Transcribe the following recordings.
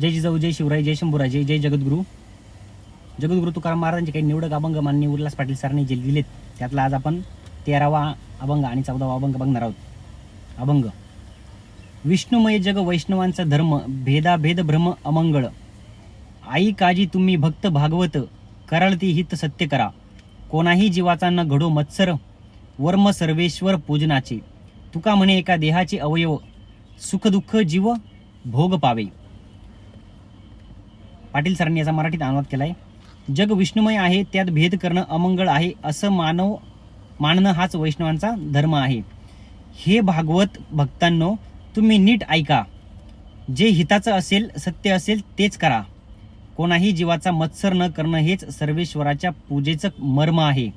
जय जिजाऊ जय शिवराय जय शंभूराजे जय जगद्गुरू. जगद्गुरू तुकाराम महाराजांचे काही निवडक अभंग माननीय उल्हास पाटील सरांनी जे दिलेत त्यातला आज आपण तेरावा अभंग आणि चौदावा अभंग बघणार आहोत. अभंग. विष्णुमय जग वैष्णवांचा धर्म भेदाभेद भ्रम अमंगळ. आई काजी तुम्ही भक्त भागवत करळती हित सत्य करा. कोणाही जीवाचा न घडो मत्सर वर्म सर्वेश्वर पूजनाचे. तुका म्हणे एका देहाचे अवयव सुखदुःख जीव भोग पावे. पाटील सरांनी याचा मराठीत अनुवाद आहे जग विष्णुमय आहे त्यात भेद करणं अमंगळ आहे असं मानव मानणं हाच वैष्णवांचा धर्म आहे. हे भागवत भक्तांनो तुम्ही नीट ऐका. जे हिताचं असेल सत्य असेल तेच करा. कोणाही जीवाचा मत्सर न करणं हेच सर्वेश्वराच्या पूजेचं मर्म आहे.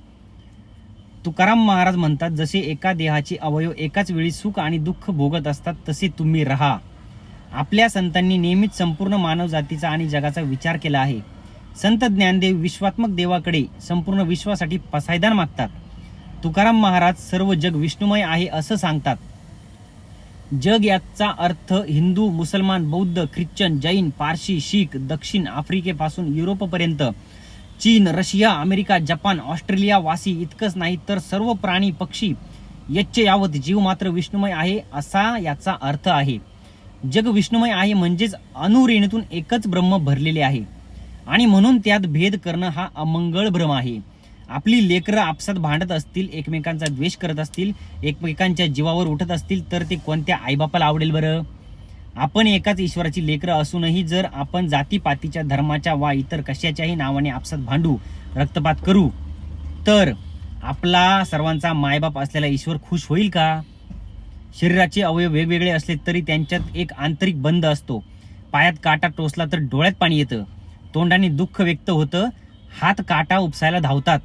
तुकाराम महाराज म्हणतात जसे एका देहाचे अवयव एकाच वेळी सुख आणि दुःख भोगत असतात तसे तुम्ही राहा. आपल्या संतांनी नेहमीच संपूर्ण मानवजातीचा आणि जगाचा विचार केला आहे. संत ज्ञानदेव विश्वात्मक देवाकडे संपूर्ण विश्वासाठी पसायदान मागतात. तुकाराम महाराज सर्व जग विष्णुमय आहे असं सांगतात. जग याचा अर्थ हिंदू मुसलमान बौद्ध ख्रिश्चन जैन पारशी शीख दक्षिण आफ्रिकेपासून युरोपपर्यंत चीन रशिया अमेरिका जपान ऑस्ट्रेलिया वासी इतकंच नाही तर सर्व प्राणी पक्षी यच्च यावत जीव मात्र विष्णुमय आहे असा याचा अर्थ आहे. जग विष्णुमय आहे म्हणजेच अणुरेणूतून एकच ब्रह्म भरलेले आहे. आणि म्हणून त्यात भेद करणं हा अमंगळ भ्रम आहे. आपली लेकरं आपसात भांडत असतील एकमेकांचा द्वेष करत असतील एकमेकांच्या जीवावर उठत असतील तर ते कोणत्या आईबापाला आवडेल बरं? आपण एकाच ईश्वराची लेकरं असूनही जर आपण जातीपातीच्या धर्माच्या वा इतर कशाच्याही नावाने आपसात भांडू रक्तपात करू तर आपला सर्वांचा मायबाप असलेला ईश्वर खुश होईल का? शरीराचे अवयव वेगवेगळे असले तरी त्यांच्यात एक आंतरिक बंध असतो. पायात काटा टोचला तर डोळ्यात पाणी येतं. तोंडाने दुःख व्यक्त होतं. हात काटा उपसायला धावतात.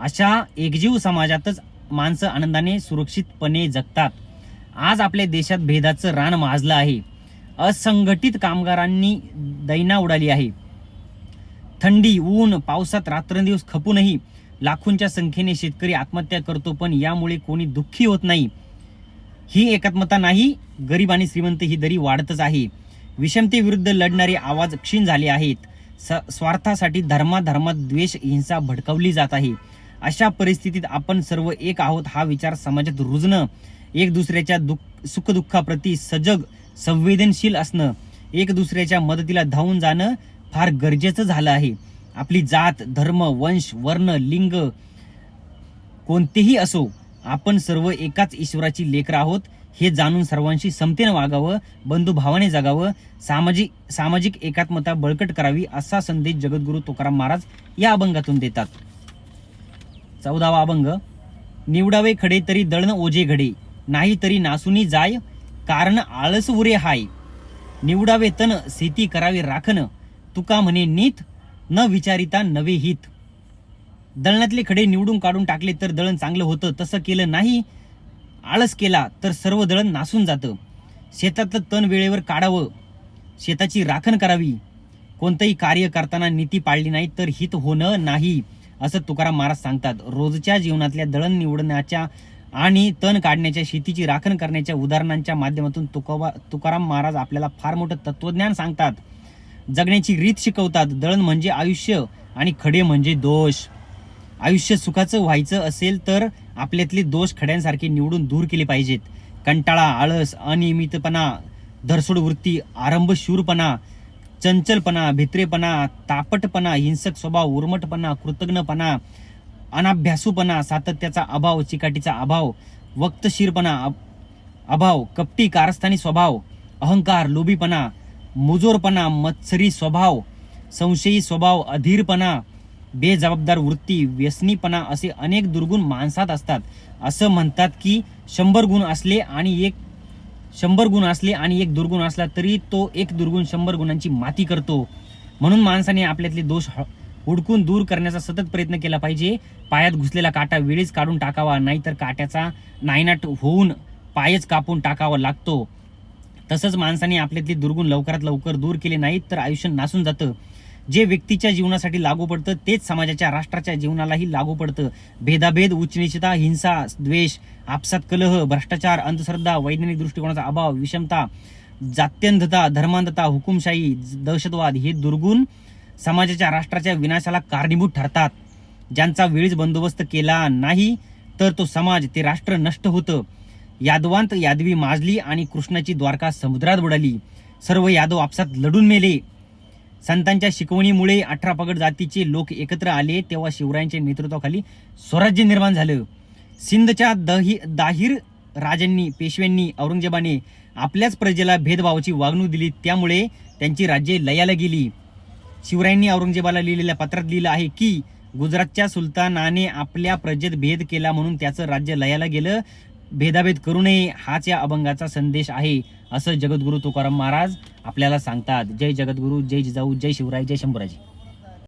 अशा एकजीव समाजातच माणसं आनंदाने सुरक्षितपणे जगतात. आज आपल्या देशात भेदाचं रान माजलं आहे. असंघटित कामगारांनी दैना उडाली आहे. थंडी ऊन पावसात रात्रंदिवस खपूनही लाखोंच्या संख्येने शेतकरी आत्महत्या करतो पण यामुळे कोणी दुःखी होत नाही. ही एकात्मता नाही. गरीब आणि श्रीमंत ही दरी वाढतच आहे. विषमतेविरुद्ध लढणारे आवाज क्षीण झाले आहेत. स- स्वार्थासाठी धर्माधर्मात द्वेष हिंसा भडकवली जात आहे. अशा परिस्थितीत आपण सर्व एक आहोत हा विचार समाजात रुजणं एक दुसऱ्याच्या दुःख सुखदुःखाप्रती सजग संवेदनशील असणं एक दुसऱ्याच्या मदतीला धावून जाणं फार गरजेचं झालं आहे. आपली जात धर्म वंश वर्ण लिंग कोणतेही असो आपण सर्व एकाच ईश्वराची लेकर आहोत. हे जाणून सर्वांशी समतेनं वागावं बंधुभावाने जगावं सामाजिक सामाजिक एकात्मता बळकट करावी असा संदेश जगद्गुरू तुकाराम महाराज या अभंगातून देतात. चौदावा अभंग निवडावे खडे तरी दळण ओझे घडे नाही तरी नासुनी जाय कारण आळस उरे हाय. निवडावे तन शेती करावे राखण तुका म्हणे नीत न विचारिता नवे हित. दळणातले खडे निवडून काढून टाकले तर दळण चांगलं होतं तसं केलं नाही आळस केला तर सर्व दळण नासून जातं. शेतातलं तण वेळेवर काढावं शेताची राखण करावी. कोणतंही कार्य करताना नीती पाळली नाही तर हित होणं नाही असं तुकाराम महाराज सांगतात. रोजच्या जीवनातल्या दळण निवडण्याच्या आणि तण काढण्याच्या शेतीची राखण करण्याच्या उदाहरणांच्या माध्यमातून तुकोबा तुकाराम महाराज आपल्याला फार मोठं तत्वज्ञान सांगतात. जगण्याची रीत शिकवतात. दळण म्हणजे आयुष्य आणि खडे म्हणजे दोष. आयुष्य सुखाचं व्हायचं असेल तर आपल्यातले दोष खड्यांसारखे निवडून दूर केले पाहिजेत. कंटाळा आळस अनियमितपणा धरसोड वृत्ती आरंभ शूरपणा चंचलपणा भित्रेपणा तापटपणा हिंसक स्वभाव उर्मटपणा कृतज्ञपणा अनाभ्यासूपणा सातत्याचा अभाव चिकाटीचा अभाव वक्तशीरपणा अभाव कपटी कारस्थानी स्वभाव अहंकार लोभीपणा मुजोरपणा मत्सरी स्वभाव संशयी स्वभाव अधीरपणा बेजबाबदार वृत्ती व्यसनीपणा असे अनेक दुर्गुण माणसात असतात. असं म्हणतात की शंभर गुण असले आणि एक शंभर गुण असले आणि एक दुर्गुण असला तरी तो एक दुर्गुण शंभर गुणांची माती करतो. म्हणून माणसाने आपल्यातले दोष हुडकून दूर करण्याचा सतत प्रयत्न केला पाहिजे. पायात घुसलेला काटा वेळीच काढून टाकावा नाहीतर काट्याचा नायनाट होऊन पायच कापून टाकावा लागतो. तसंच माणसाने आपल्यातले दुर्गुण लवकरात लवकर दूर केले नाहीत तर आयुष्य नासून जातं. जे व्यक्तीच्या जीवनासाठी लागू पडतं तेच समाजाच्या राष्ट्राच्या जीवनालाही लागू पडतं. भेदाभेद उच्चनिचता हिंसा द्वेष आपसात कलह भ्रष्टाचार अंधश्रद्धा वैज्ञानिक दृष्टिकोनाचा अभाव विषमता जात्यंधता धर्मांधता हुकुमशाही दहशतवाद हे दुर्गुण समाजाच्या राष्ट्राच्या विनाशाला कारणीभूत ठरतात. ज्यांचा वेळीच बंदोबस्त केला नाही तर तो समाज ते राष्ट्र नष्ट होतं. यादवांत यादवी माजली आणि कृष्णाची द्वारका समुद्रात बुडाली. सर्व यादव आपसात लढून मेले. संतांच्या शिकवणीमुळे अठरा पगड जातीचे लोक एकत्र आले तेव्हा शिवरायांच्या नेतृत्वाखाली स्वराज्य निर्माण झालं. सिंधच्या दही दाहीर राजांनी पेशव्यांनी औरंगजेबाने आपल्याच प्रजेला भेदभावाची वागणूक दिली त्यामुळे त्यांची राज्ये लयाला गेली. शिवरायांनी औरंगजेबाला लिहिलेल्या पत्रात लिहिलं आहे की गुजरातच्या सुलतानाने आपल्या प्रजेत भेद केला म्हणून त्याचं राज्य लयाला गेलं. भेदाभेद करू नये हाच या अभंगाचा संदेश आहे असं जगद्गुरु तुकाराम महाराज आपल्याला सांगतात. जय जगद्गुरु जय जिजाऊ जय शिवराय जय शंभूराजी.